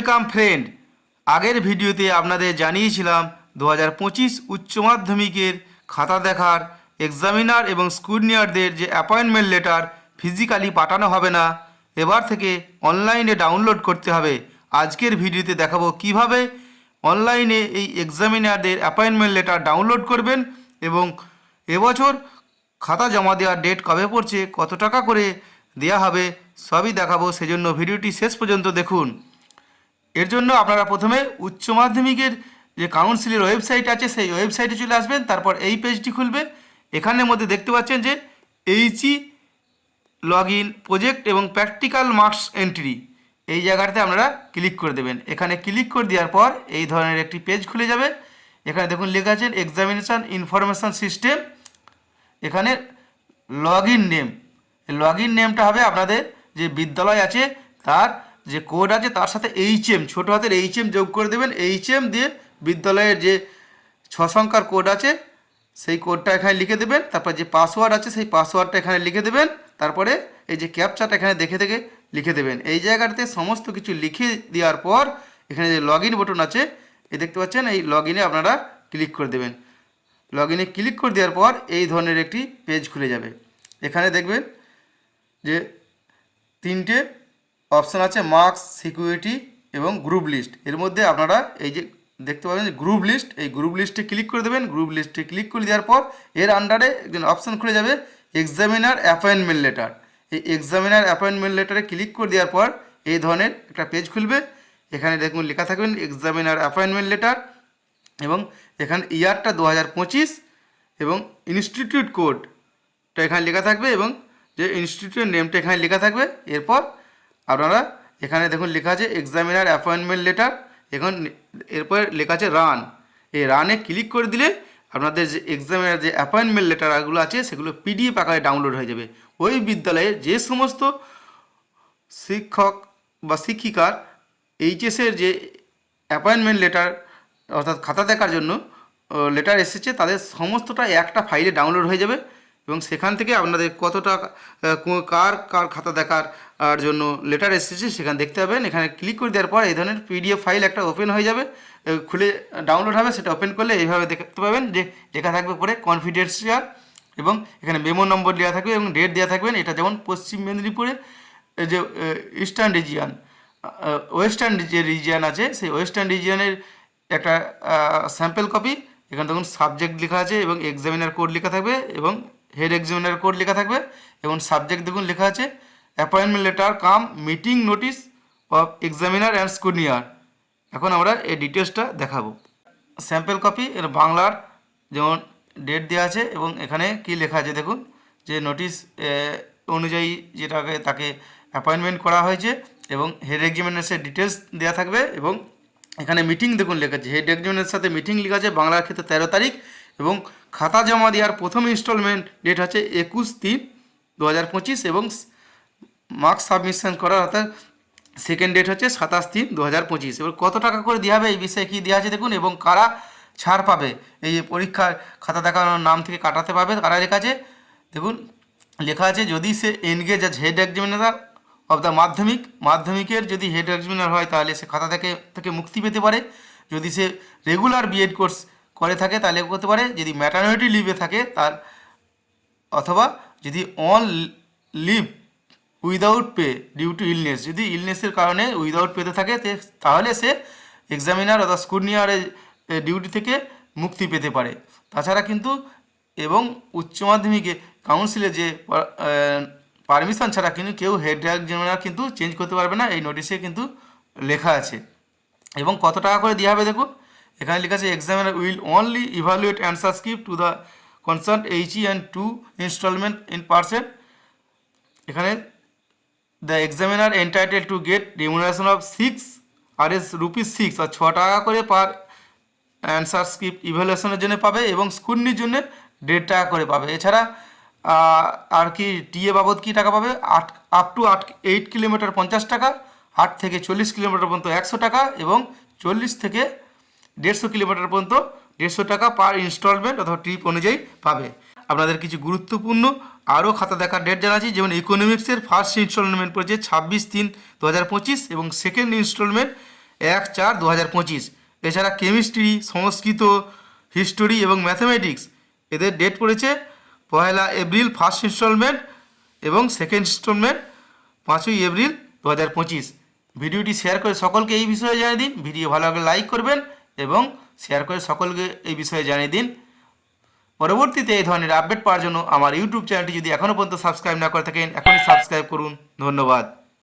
Welcome friend আগের ভিডিওতে আপনাদের জানিয়েছিলাম, দু হাজার পঁচিশ উচ্চ মাধ্যমিকের খাতা দেখার এক্সামিনার এবং স্কুডনিয়ারদের যে অ্যাপয়েন্টমেন্ট লেটার ফিজিক্যালি পাঠানো হবে না, এবার থেকে অনলাইনে ডাউনলোড করতে হবে। আজকের ভিডিওতে দেখাবো কীভাবে অনলাইনে এই এক্সামিনারদের অ্যাপয়েন্টমেন্ট লেটার ডাউনলোড করবেন এবং এবছর খাতা জমা দেওয়ার ডেট কবে পড়ছে, কত টাকা করে দেয়া হবে, সবই দেখাবো। সেজন্য ভিডিওটি শেষ পর্যন্ত দেখুন। এর জন্য আপনারা প্রথমে উচ্চ মাধ্যমিকের যে কাউন্সিলের ওয়েবসাইট আছে, সেই ওয়েবসাইটে চলে আসবেন, তারপর এই পেজটি খুলবে এখানের মধ্যে দেখতে পাচ্ছেন যে এইচই লগ ইন প্রজেক্ট এবং প্র্যাকটিক্যাল মার্কস এন্ট্রি এই জায়গাটাতে আপনারা ক্লিক করে দেবেন। এখানে ক্লিক করে দেওয়ার পর এই ধরনের একটি পেজ খুলে যাবে। এখানে দেখুন লেখা আছে এক্সামিনেশান ইনফরমেশান সিস্টেম এখানে log in name log in নেমটা হবে আপনাদের যে বিদ্যালয় আছে, তার যে কোড আছে তার সাথে এইচ এম ছোটো হাতের এইচ এম যোগ করে দেবেন। এইচ এম দিয়ে বিদ্যালয়ের যে ছ সংখ্যার কোড আছে, সেই কোডটা এখানে লিখে দেবেন। তারপর যে পাসওয়ার্ড আছে, সেই পাসওয়ার্ডটা এখানে লিখে দেবেন। তারপরে এই যে ক্যাপচাটা এখানে দেখে দেখে লিখে দেবেন। এই জায়গাটাতে সমস্ত কিছু লিখে দেওয়ার পর এখানে যে লগ বটন আছে, এই দেখতে পাচ্ছেন, এই লগ আপনারা ক্লিক করে দেবেন। লগ ক্লিক করে দেওয়ার পর এই ধরনের একটি পেজ খুলে যাবে। এখানে দেখবেন যে তিনটে অপশান আছে মার্কস, সিকিউরিটি এবং গ্রুপ লিস্ট। এর মধ্যে আপনারা এই যে দেখতে পাবেন যে গ্রুপ লিস্ট, এই গ্রুপ লিস্টে ক্লিক করে দেবেন। গ্রুপ লিস্টে ক্লিক করে দেওয়ার পর এর আন্ডারে একজন অপশান খুলে যাবে এক্সামিনার অ্যাপয়েন্টমেন্ট লেটার এই এক্সামিনার অ্যাপয়েন্টমেন্ট লেটারে ক্লিক করে দেওয়ার পর এই ধরনের একটা পেজ খুলবে। এখানে দেখুন লেখা থাকবেন এক্সামিনার অ্যাপয়েন্টমেন্ট লেটার এবং এখানে ইয়ারটা দু হাজার পঁচিশ এবং ইনস্টিটিউট কোডটা এখানে লেখা থাকবে এবং যে ইনস্টিটিউটের নেমটা এখানে লেখা থাকবে। এরপর আপনারা এখানে দেখুন লেখা আছে এক্সামিনার অ্যাপয়েন্টমেন্ট লেটার এখন এরপরে লেখা আছে রান এই রানে ক্লিক করে দিলে আপনাদের যে এক্সামিনার যে অ্যাপয়েন্টমেন্ট লেটারগুলো আছে, সেগুলো পিডিএফ আকারে ডাউনলোড হয়ে যাবে। ওই বিদ্যালয়ে যে সমস্ত শিক্ষক বা শিক্ষিকার এইচএসের যে অ্যাপয়েন্টমেন্ট লেটার অর্থাৎ খাতা দেখার জন্য লেটার এসেছে, তাদের সমস্তটা একটা ফাইলে ডাউনলোড হয়ে যাবে। এবং সেখান থেকে আপনাদের কতটা কার কার খাতা দেখার জন্য লেটার এসেছে সেখানে দেখতে পাবেন। এখানে ক্লিক করে দেওয়ার পর এই ধরনের পিডিএফ ফাইল একটা ওপেন হয়ে যাবে খুলে ডাউনলোড হবে, সেটা ওপেন করলে এইভাবে দেখতে পাবেন যে লেখা থাকবে পরে কনফিডেন্সিয়াল এবং এখানে মেমো নম্বর দেওয়া থাকবে এবং ডেট দেওয়া থাকবেন এটা যেমন পশ্চিম মেদিনীপুরে যে ইস্টার্ন রিজিয়ান ওয়েস্টার্ন যে রিজিয়ান আছে, সেই ওয়েস্টার্ন রিজিয়ানের একটা স্যাম্পল কপি এখানে দেখুন সাবজেক্ট লেখা আছে এবং এক্সামিনার কোড লেখা থাকবে এবং হেড এক্সামিনার কোড লেখা থাকবে এবং সাবজেক্ট দেখুন লেখা আছে appointment letter cum meeting notice of examiner and scrutineer এখন আমরা এই ডিটেলসটা দেখাবো। স্যাম্পেল কপি এর বাংলার যেমন ডেট দেওয়া আছে এবং এখানে কি লেখা আছে দেখুন, যে নোটিশ অনুযায়ী যেটাকে তাকে অ্যাপয়েন্টমেন্ট করা হয়েছে এবং হেড এক্সামিনার্সের ডিটেলস দেওয়া থাকবে এবং এখানে মিটিং দেখুন লেখা আছে। হেড এক্সামিনারের সাথে মিটিং লেখা আছে, বাংলার ক্ষেত্রে তেরো তারিখ এবং খাতা জমা দেওয়ার প্রথম ইনস্টলমেন্ট ডেট হচ্ছে একুশ তিন দু হাজার পঁচিশ এবং মার্কস সাবমিশন করার অর্থাৎ সেকেন্ড ডেট হচ্ছে সাতাশ তিন দু হাজার পঁচিশ। এবার কত টাকা করে দেওয়া হবে এই বিষয়ে কী দেওয়া আছে দেখুন এবং কারা ছাড় পাবে? এই পরীক্ষার খাতা দেখানোর নাম থেকে কাটাতে পারবে, কারা লেখা আছে? দেখুন, লেখা আছে যদি সে engage as head examiner of the Madhyamik, মাধ্যমিকের যদি হেড এক্সামিনার হয় তাহলে সে খাতা থেকে থেকে মুক্তি পেতে পারে। যদি সে রেগুলার বিএড কোর্স করে থাকে, তাহলে করতে পারে, যদি ম্যাটার্নিটি লিভে থাকে, তার, অথবা যদি on leave without pay due to illness যদি ইলনেসের কারণে উইদাউট পেতে থাকে তাহলে সে এক্সামিনার অথবা স্কুটনিয়ারের ডিউটি থেকে মুক্তি পেতে পারে। তাছাড়া কিন্তু, এবং উচ্চ মাধ্যমিকে কাউন্সিলে যে পারমিশন ছাড়া কিন্তু কেউ হেড এক্সামিনার কিন্তু চেঞ্জ করতে পারবে না, এই নোটিশে কিন্তু লেখা আছে। এবং কত টাকা করে দেওয়া হবে দেখুন এখানে লেখা আছে examiner will only evaluate answer script to the concerned HE and two installment in percent এখানে the examiner entitle to get remuneration of six R S rupees six R ছ টাকা করে পার অ্যান্সার স্ক্রিপ্ট ইভ্যালুয়েশনের জন্য পাবে এবং স্কুটনির জন্য দেড় টাকা করে পাবে। এছাড়া আর কি টিএ বাবদ কী টাকা পাবে? আট আপ টু আট এইট কিলোমিটার পঞ্চাশ টাকা, আট থেকে চল্লিশ কিলোমিটার পর্যন্ত একশো টাকা এবং চল্লিশ থেকে দেড়শো কিলোমিটার পর্যন্ত দেড়শো টাকা পার ইনস্টলমেন্ট অথবা ট্রিপ অনুযায়ী পাবে। আপনাদের কিছু গুরুত্বপূর্ণ আরও খাতা দেখার ডেট জানাচ্ছি যেমন ইকোনমিক্সের ফার্স্ট ইনস্টলমেন্ট পড়েছে ছাব্বিশ তিন দু হাজার পঁচিশ এবং সেকেন্ড ইনস্টলমেন্ট এক চার দু হাজার পঁচিশ। এছাড়া কেমিস্ট্রি সংস্কৃত হিস্টোরি এবং ম্যাথামেটিক্স এদের ডেট পড়েছে পয়লা এপ্রিল ফার্স্ট ইনস্টলমেন্ট এবং সেকেন্ড ইনস্টলমেন্ট পাঁচই এপ্রিল দু হাজার পঁচিশ। ভিডিওটি শেয়ার করে সকলকে এই বিষয়ে জানিয়ে দিন। ভিডিও ভালো লাগলে লাইক করবেন। এবং শেয়ার করে সকলকে এই বিষয়ে জানিয়ে দিন। পরবর্তীতে এই ধরনের আপডেট পাওয়ার জন্য আমার ইউটিউব চ্যানেলটি যদি এখনও পর্যন্ত সাবস্ক্রাইব না করে থাকেন, এখনই সাবস্ক্রাইব করুন। ধন্যবাদ।